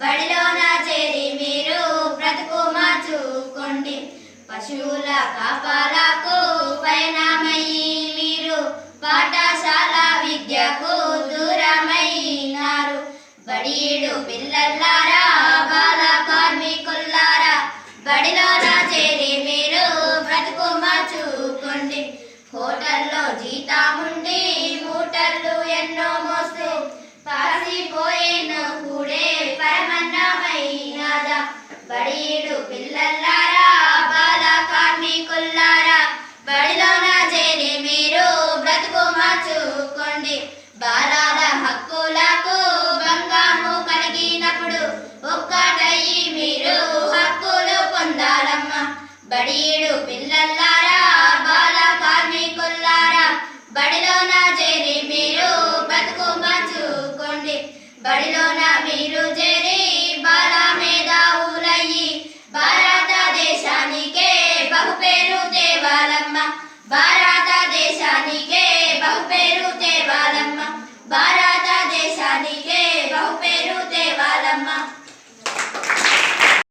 బడిలోన చేరి మీరు బ్రతుకు మార్చుకోండి. పశువుల కాపాలకు పయనమయ్యి మీరు పాఠశాల విద్యకు దూరమైనారు. బడియుడు పిల్లలారా బాల కార్మికులారా బడిలోన చేరి మీరు బ్రతుకు మార్చుకోండి. హోటల్లో జీతాము మీరు బ్రతుకు మార్చుకోండి. బాలాల హక్కులకు భంగము కలిగినప్పుడు ఒక్కటయ్యి మీరు హక్కులు పొందాలమ్మా. బడియుడు పిల్లల్లారా బాల కార్మికులారా బడిలోన చేరి మీరు బతుకు మార్చుకోండి. బడిలోన మీరు చేరి బాల మేధావులయ్యి. భారతదేశానికే భారతదేశానికే బహుపేరు తేవాలమ్మ. భారత